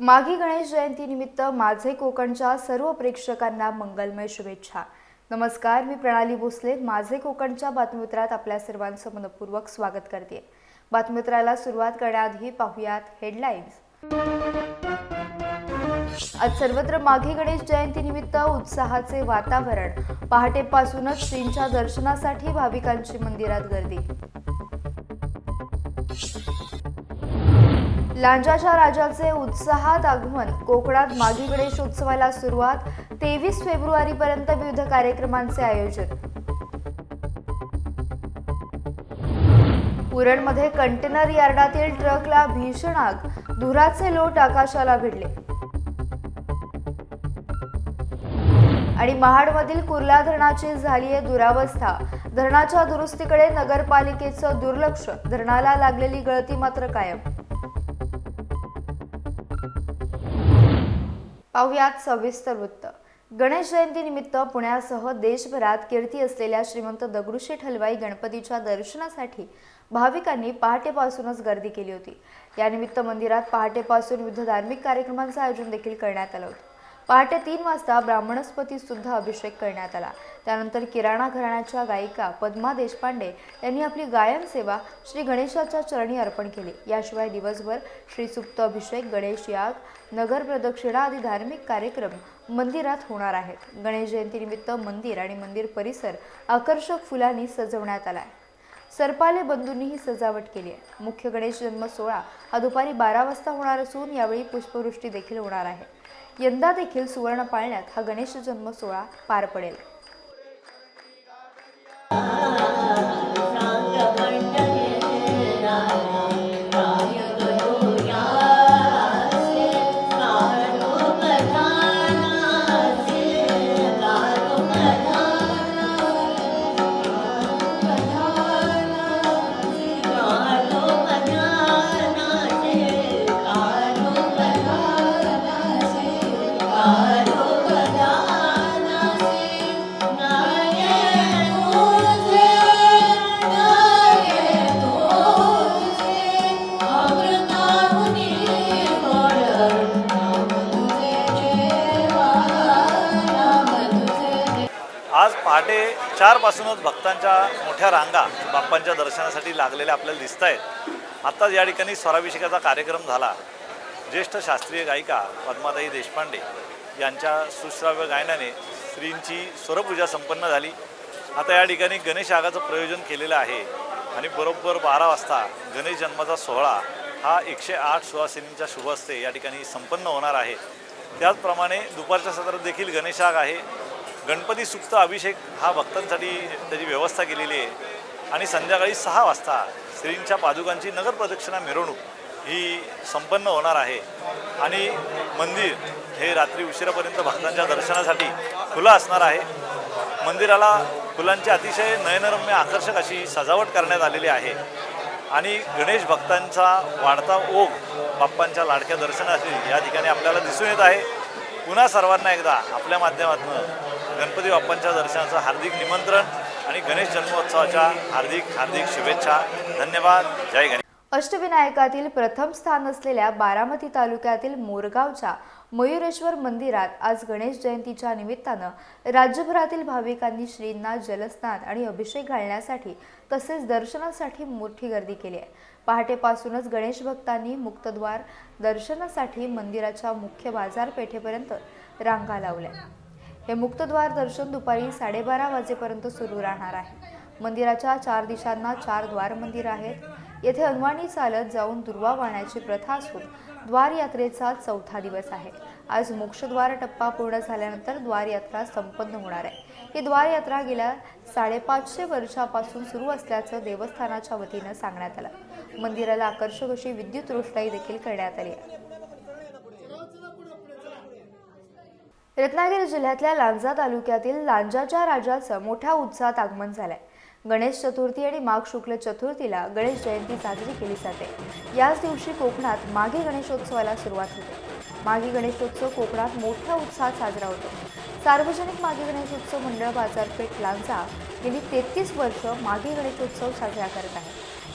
माघी गणेश जयंतीनिमित्त माझे कोकणच्या सर्व प्रेक्षकांना मंगलमय शुभेच्छा. नमस्कार मी प्रणाली भोसले. माझे कोकणच्या बातमीपत्रात आपल्या सर्वांचं मनपूर्वक स्वागत करते. बातमीपत्राला सुरुवात करण्याआधी पाहुयात हेडलाईन्स. आज सर्वत्र माघी गणेश जयंतीनिमित्त उत्साहाचे वातावरण. पहाटेपासूनच श्रींच्या दर्शनासाठी भाविकांची मंदिरात गर्दी. लांजाच्या राजाचे उत्साहात आगमन. कोकणात मागी गणेशोत्सवाला सुरुवात. तेवीस फेब्रुवारी पर्यंत विविध कार्यक्रमांचे आयोजन. उरणमध्ये कंटेनर यार्डातील ट्रकला भीषण आग. धुराचे लोट आकाशाला भिडले. आणि महाडमधील कुर्ला धरणाची झाली आहे दुरावस्था. धरणाच्या दुरुस्तीकडे नगरपालिकेचं दुर्लक्ष. धरणाला लागलेली गळती मात्र कायम. पाहुयात सविस्तर वृत्त. गणेश जयंतीनिमित्त पुण्यासह देशभरात कीर्ती असलेल्या श्रीमंत दगडूशेठ हलवाई गणपतीच्या दर्शनासाठी भाविकांनी पहाटेपासूनच गर्दी केली होती. यानिमित्त मंदिरात पहाटेपासून विविध धार्मिक कार्यक्रमांचं आयोजन देखील करण्यात आलं होतं. पहाटे तीन वाजता ब्राह्मणस्पती सुद्धा अभिषेक करण्यात आला. त्यानंतर किराणा घराण्याच्या गायिका पद्मा देशपांडे यांनी आपली गायन सेवा श्री गणेशाच्या चरणी अर्पण केली. याशिवाय दिवसभर श्री सुप्त अभिषेक गणेश याग नगर प्रदक्षिणा आदी धार्मिक कार्यक्रम मंदिरात होणार आहेत. गणेश जयंतीनिमित्त मंदिर आणि मंदिर परिसर आकर्षक फुलांनी सजवण्यात आला आहे सरपाले बंधूंनी ही सजावट केली आहे. मुख्य गणेश जन्म सोहळा हा दुपारी बारा वाजता होणार असून यावेळी पुष्पवृष्टी देखील होणार आहे. यंदा देखील सुवर्ण पाळण्यात हा गणेश जन्म सोहळा पार पडेल. आज पहाटे चारपासूनच भक्तांच्या मोठ्या रांगा बाप्पांच्या दर्शनासाठी लागलेल्या आपल्याला दिसत आहेत आत्ताच या ठिकाणी स्वराभिषेकाचा कार्यक्रम झाला. ज्येष्ठ शास्त्रीय गायिका पद्माताई देशपांडे यांच्या सुश्राव्य गायनाने श्रींची स्वरपूजा संपन्न झाली. आता या ठिकाणी गणेश यागाचं प्रयोजन केलेलं आहे. आणि बरोबर बारा वाजता गणेश जन्माचा सोहळा हा एकशे आठ सुवासिनींच्या शुभ असते या ठिकाणी संपन्न होणार आहे. त्याचप्रमाणे दुपारच्या सत्रात देखील गणेशाग आहे. गणपती सुप्त अभिषेक हा भक्तांसाठी त्याची व्यवस्था केलेली आहे. आणि संध्याकाळी सहा वाजता श्रींच्या पादुकांची नगर प्रदक्षिणा मिरवणूक ही संपन्न होणार आहे. आणि मंदिर हे रात्री उशिरापर्यंत भक्तांच्या दर्शनासाठी खुलं असणार आहे. मंदिराला फुलांची अतिशय नयनरम्य आकर्षक अशी सजावट करण्यात आलेली आहे. आणि गणेश भक्तांचा वाढता ओघ बाप्पांच्या लाडक्या दर्शनासाठी या ठिकाणी आपल्याला दिसून येत आहे. पुन्हा सर्वांना एकदा आपल्या माध्यमातून गणपती बाप्पांच्या दर्शनाचं हार्दिक निमंत्रण आणि गणेश जन्मोत्सवाच्या हार्दिक हार्दिक शुभेच्छा. धन्यवाद. जय गणेश. अष्टविनायकातील प्रथम स्थान असलेल्या बारामती तालुक्यातील मोरगावच्या मयुरेश्वर मंदिरात आज गणेश जयंतीच्या निमित्तानं राज्यभरातील भाविकांनी श्रींना जलस्नान आणि अभिषेक घालण्यासाठी तसेच दर्शनासाठी मोठी गर्दी केली आहे. पहाटेपासूनच गणेश भक्तांनी मुक्तद्वार दर्शनासाठी मंदिराच्या मुख्य बाजारपेठेपर्यंत रांगा लावल्या. हे मुक्तद्वार दर्शन दुपारी साडेबारा वाजेपर्यंत सुरू राहणार आहे. मंदिराच्या चार दिशांना चार द्वार मंदिर आहेत. येथे अनवाणी चालत जाऊन दुर्वा वाहण्याची प्रथा असून द्वार यात्रेचा चौथा दिवस आहे. आज मोक्षद्वार टप्पा पूर्ण झाल्यानंतर द्वार यात्रा संपन्न होणार आहे. ही द्वार यात्रा गेल्या साडेपाचशे वर्षापासून सुरू असल्याचं देवस्थानाच्या वतीनं सांगण्यात आलं. मंदिराला आकर्षक अशी विद्युत रोषणाई देखील करण्यात आली आहे. रत्नागिरी जिल्ह्यातल्या लांजा तालुक्यातील लांजाच्या राजाचं मोठ्या उत्साहात आगमन झालंय. गणेश चतुर्थी आणि माघ शुक्ल चतुर्थीला गणेश जयंती साजरी केली जाते. याच दिवशी कोकणात माघी गणेशोत्सवाला सुरुवात होते. माघी गणेशोत्सव कोकणात मोठ्या उत्साहात साजरा होतो. सार्वजनिक माघी गणेशोत्सव मंडळ बाजारपेठ लांजा गेली तेहतीस वर्ष माघी गणेशोत्सव साजरा करत आहे.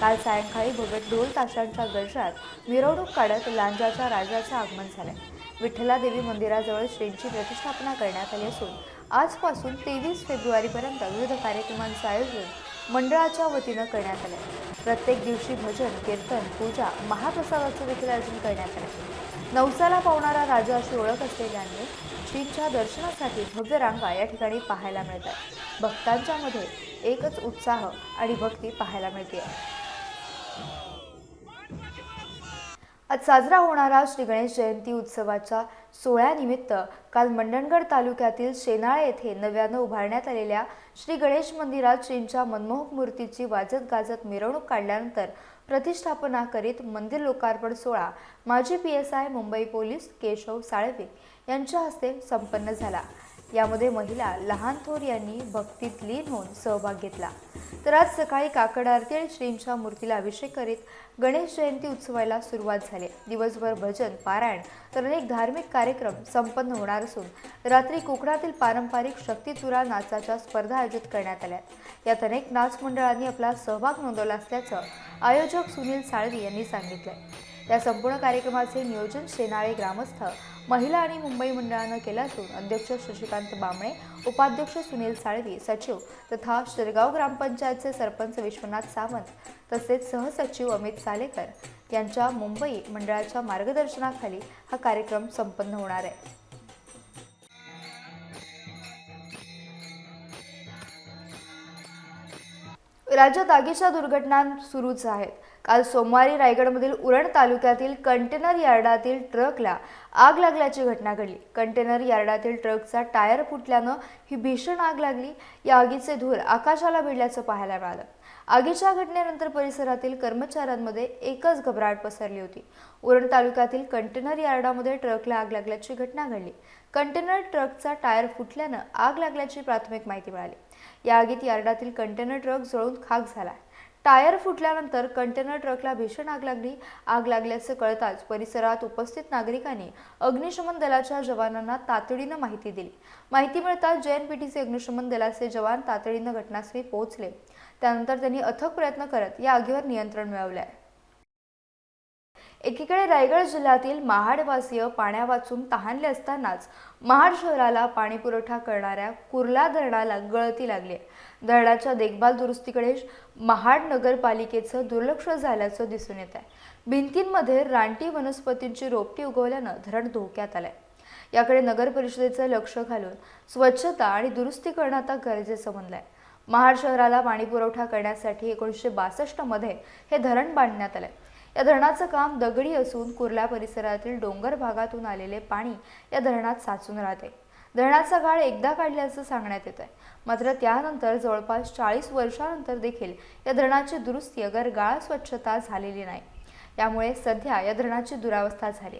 काल सायंकाळी भगत ढोल ताशांच्या गजरात मिरवणूक काढत लांजाच्या राजाचं आगमन झालंय. विठ्ठला देवी मंदिराजवळ श्रींची प्रतिष्ठापना करण्यात आली असून आजपासून तेवीस फेब्रुवारीपर्यंत विविध कार्यक्रमांचं आयोजन मंडळाच्या वतीनं करण्यात आलं प्रत्येक दिवशी भजन कीर्तन पूजा महाप्रसादाचं देखील आयोजन करण्यात आलं नवसाला पावणारा राजा अशी ओळख असलेल्याने श्रींच्या दर्शनासाठी भव्य रांगा या ठिकाणी पाहायला मिळतात. भक्तांच्या मध्ये एकच उत्साह आणि भक्ती पाहायला मिळते. आज साजरा होणारा श्री गणेश जयंती उत्सवाच्या सोहळ्यानिमित्त काल मंडणगड तालुक्यातील शेनाळे येथे नव्यानं उभारण्यात आलेल्या श्री गणेश मंदिरात श्रींच्या मनमोहक मूर्तीची वाजत गाजत मिरवणूक काढल्यानंतर प्रतिष्ठापना करीत मंदिर लोकार्पण सोहळा माजी P S I Mumbai police Keshav Salve यांच्या हस्ते संपन्न झाला. यामध्ये महिला लहान थोर यांनी भक्तीत लीन होऊन सहभाग घेतला. तर आज सकाळी काकड आरती आणि श्रींच्या मूर्तीला अभिषेक करीत गणेश जयंती उत्सवाला सुरुवात झाली. दिवसभर भजन पारायण तर अनेक धार्मिक कार्यक्रम संपन्न होणार असून रात्री कोकणातील पारंपरिक शक्तीचुरा नाचाच्या स्पर्धा आयोजित करण्यात आल्या. यात अनेक नाच मंडळांनी आपला सहभाग नोंदवला असल्याचं आयोजक सुनील साळवी यांनी सांगितलंय. या संपूर्ण कार्यक्रमाचे नियोजन शेनाळे ग्रामस्थ महिला आणि मुंबई मंडळानं केलं असून अध्यक्ष शशिकांत बांबळे उपाध्यक्ष सुनील साळवी सचिव तथा शिरगाव ग्रामपंचायतचे सरपंच विश्वनाथ सावंत तसेच सहसचिव अमित सालेकर यांच्या मुंबई मंडळाच्या मार्गदर्शनाखाली हा कार्यक्रम संपन्न होणार आहे. राज्यात आगीच्या दुर्घटना सुरूच आहेत. काल सोमवारी रायगडमधील उरण तालुक्यातील कंटेनर यार्डातील ट्रकला आग लागल्याची घटना घडली. कंटेनर यार्डातील ट्रकचा टायर फुटल्यानं ही भीषण आग लागली. या आगीचे धूर आकाशाला भिडल्याचं पाहायला मिळालं. आगीच्या घटनेनंतर परिसरातील कर्मचाऱ्यांमध्ये एकच घबराट पसरली होती. उरण तालुक्यातील कंटेनर यार्डामध्ये ट्रकला आग लागल्याची घटना घडली. कंटेनर ट्रकचा टायर फुटल्यानं आग लागल्याची प्राथमिक माहिती मिळाली. या आगीत यार्डातील कंटेनर ट्रक जळून खाक झाला. टायर फुटल्यानंतर कंटेनर ट्रकला भीषण आग लागली. आग लागल्याचं कळताच परिसरात उपस्थित नागरिकांनी अग्निशमन दलाच्या जवानांना तातडीनं माहिती दिली. माहिती मिळताच जेएनपीटीचे अग्निशमन दलाचे जवान तातडीनं घटनास्थळी पोहोचले. त्यानंतर त्यांनी अथक प्रयत्न करत या आगीवर नियंत्रण मिळवले आहे एकीकडे रायगड जिल्ह्यातील महाडवासीय पाण्या वाचून तहानले असतानाच महाड शहराला पाणी पुरवठा करणाऱ्या कुर्ला धरणाला गळती लागली आहे. धरणाच्या देखभाल दुरुस्तीकडे महाड नगरपालिकेचं दुर्लक्ष झाल्याचं दिसून येत आहे. भिंतींमध्ये रानटी वनस्पतींची रोपटी उगवल्यानं धरण धोक्यात आलंय. याकडे नगर परिषदेचं लक्ष घालून स्वच्छता आणि दुरुस्ती करणं आता गरजेचं बनलंय. महाड शहराला पाणीपुरवठा करण्यासाठी एकोणीसशे बासष्टमध्ये हे धरण बांधण्यात आलंय. या धरणाचं काम दगडी असून कुर्ला परिसरातील डोंगर भागातून आलेले पाणी या धरणात साचून राहते. धरणाचा गाळ एकदा काढल्याचं सांगण्यात येत आहे मात्र त्यानंतर जवळपास चाळीस वर्षानंतर देखील या धरणाची दुरुस्ती अगर गाळ स्वच्छता झालेली नाही. यामुळे सध्या या धरणाची दुरावस्था झाली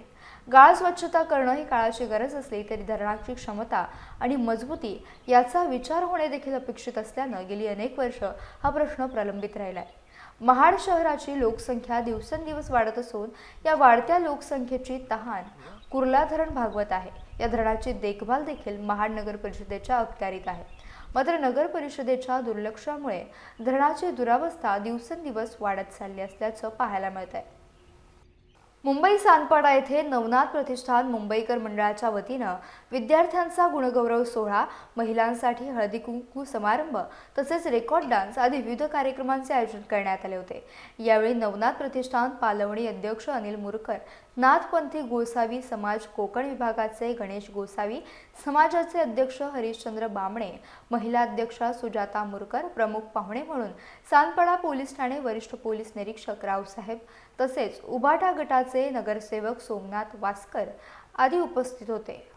गाळ स्वच्छता करणं ही काळाची गरज असली तरी धरणाची क्षमता आणि मजबूती याचा विचार होणे देखील अपेक्षित असल्यानं गेली अनेक वर्ष हा प्रश्न प्रलंबित राहिला आहे महाड शहराची लोकसंख्या दिवसेंदिवस वाढत असून या वाढत्या लोकसंख्येची तहान कुर्ला धरण भागवत आहे. या धरणाची देखभाल देखील महाड नगर परिषदेच्या अखत्यारीत आहे. मात्र नगर परिषदेच्या दुर्लक्षामुळे धरणाची दुरावस्था दिवसेंदिवस वाढत चालली असल्याचं पाहायला मिळत आहे मुंबई सानपाडा येथे नवनाथ प्रतिष्ठान मुंबईकर मंडळाच्या वतीनं विद्यार्थ्यांचा गुणगौरव सोहळा महिलांसाठी हळदी कुंकू समारंभ तसेच रेकॉर्ड डान्स आदी विविध कार्यक्रमांचे आयोजन करण्यात आले होते. यावेळी नवनाथ प्रतिष्ठान पालवणी अध्यक्ष अनिल मुरकर नाथपंथी गोसावी समाज कोकण विभागाचे गणेश गोसावी समाजाचे अध्यक्ष हरिश्चंद्र बामणे महिला अध्यक्षा सुजाता मुरकर प्रमुख पाहुणे म्हणून सानपाडा पोलीस ठाणे वरिष्ठ पोलीस निरीक्षक रावसाहेब तसेच उबाटा गटाचे नगरसेवक सोमनाथ वासकर आदी उपस्थित होते.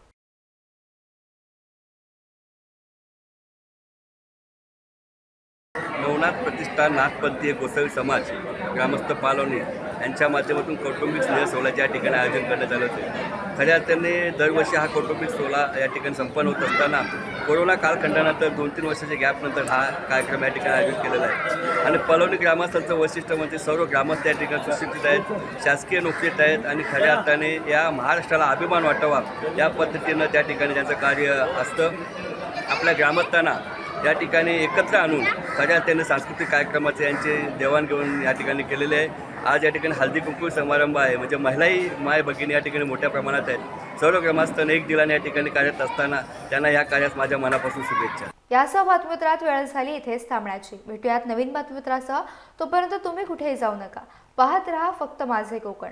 नवनाथ प्रतिष्ठान नाथपंथीय गोसावी समाज ग्रामस्थ पालवणी यांच्या माध्यमातून कौटुंबिक स्नेह सोहळ्याचे या ठिकाणी आयोजन करण्यात आलं होते. खऱ्या अर्थाने दरवर्षी हा कौटुंबिक सोहळा या ठिकाणी संपन्न होत असताना कोरोना कालखंडानंतर दोन तीन वर्षाच्या गॅपनंतर हा कार्यक्रम या ठिकाणी आयोजित केलेला आहे. आणि पलवणी ग्रामस्थांचं वैशिष्ट्य म्हणजे सर्व ग्रामस्थ या ठिकाणी सुशिक्षित आहेत शासकीय नोकरीत आहेत आणि खऱ्या अर्थाने या महाराष्ट्राला अभिमान वाटावा या पद्धतीनं त्या ठिकाणी त्यांचं कार्य असतं आपल्या ग्रामस्थांना या ठिकाणी एकत्र आणून खऱ्या त्यांनी सांस्कृतिक कार्यक्रमाचे यांचे देवाणघेवाण या ठिकाणी केलेले आहे. आज या ठिकाणी हळदी कुंकू समारंभ आहे. म्हणजे महिलाही माय भगिनी या ठिकाणी मोठ्या प्रमाणात आहेत. सर्व ग्रामस्थांना एक दिलाने या ठिकाणी कार्यरत असताना त्यांना या कार्यास माझ्या मनापासून शुभेच्छा. यासह बातमीपत्रात वेळ झाली इथेच थांबण्याची. भेटूयात नवीन बातमीपत्रासह. तोपर्यंत तुम्ही कुठेही जाऊ नका. पाहत रहा फक्त माझे कोकण.